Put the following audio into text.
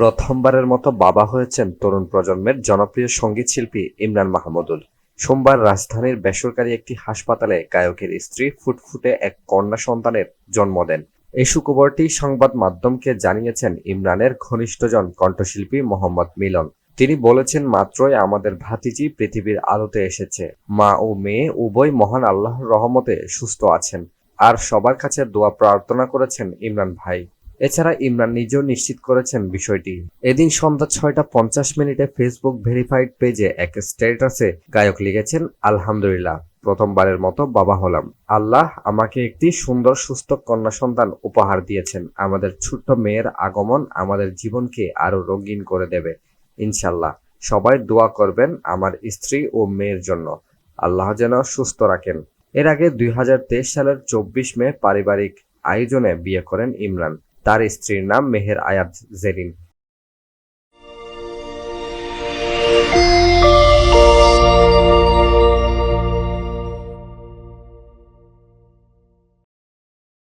প্রথমবারের মতো বাবা হয়েছেন তরুণ প্রজন্মের জনপ্রিয় সংগীত শিল্পী ইমরান মাহমুদুল। সোমবার রাজধানীর বেসরকারি একটি হাসপাতালে গায়কের স্ত্রী ফুটফুটে এক কন্যা সন্তানের জন্ম দেন। এই সুখবরটি সংবাদ মাধ্যমকে জানিয়েছেন ইমরানের ঘনিষ্ঠজন কণ্ঠশিল্পী মোহাম্মদ মিলন। তিনি বলেছেন, মাত্রই আমাদের ভাতিজি পৃথিবীর আলোতে এসেছে। মা ও মেয়ে উভয় মহান আল্লাহর রহমতে সুস্থ আছেন। আর সবার কাছে দোয়া প্রার্থনা করেছেন ইমরান ভাই। এছাড়া ইমরান নিজেও নিশ্চিত করেছেন বিষয়টি। এদিন সন্ধ্যা ছয়টা পঞ্চাশ মিনিটে ফেসবুক ভেরিফাইড পেজে এক স্ট্যাটাসে গায়ক লিখেছেন, আলহামদুলিল্লাহ, প্রথমবারের মতো বাবা হলাম। আল্লাহ আমাকে একটি সুন্দর সুস্থ কন্যা সন্তান উপহার দিয়েছেন। আমাদের ছোট্ট মেয়ের আগমন আমাদের জীবনকে আরও রঙিন করে দেবে। ইনশাল্লাহ সবাই দোয়া করবেন আমার স্ত্রী ও মেয়ের জন্য। আল্লাহ যেন সুস্থ রাখেন। এর আগে দুই হাজার তেইশ সালের চব্বিশ মে পারিবারিক আয়োজনে বিয়ে করেন ইমরান। তার স্ত্রীর নাম মেহের আয়াদ জেরিন।